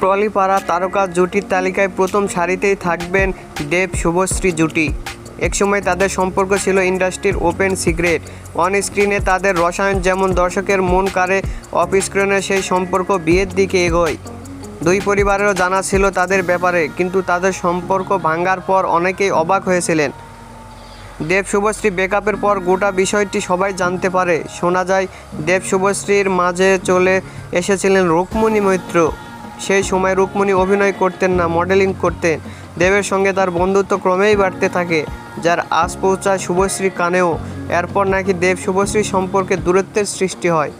ট্রলিপাড়া তারকা জুটির তালিকায় প্রথম সারিতেই থাকবেন দেব শুভশ্রী জুটি। একসময় তাদের সম্পর্ক ছিল ইন্ডাস্ট্রির ওপেন সিক্রেট। অন স্ক্রিনে তাদের রসায়ন যেমন দর্শকের মন কাড়ে অফ স্ক্রিনে সেই সম্পর্ক বিয়ের দিকে এগোয়। দুই পরিবারেরও জানা ছিল তাদের ব্যাপারে, কিন্তু তাদের সম্পর্ক ভাঙার পর অনেকেই অবাক হয়েছিলেন। দেব শুভশ্রী ব্রেকআপের পর গোটা বিষয়টি সবাই জানতে পারে। শোনা যায়, দেব শুভশ্রীর মাঝে চলে এসেছিলেন রুকমণি মৈত্র। সেই সময় রুকমণি অভিনয় করতেন না মডেলিং করতেন। দেবের সঙ্গে তার বন্ধুত্ব ক্রমেই বাড়তে থাকে, যার আশ পৌঁছায় শুভশ্রী কানেও। এরপর নাকি দেব শুভশ্রী সম্পর্কে দূরত্বের সৃষ্টি হয়।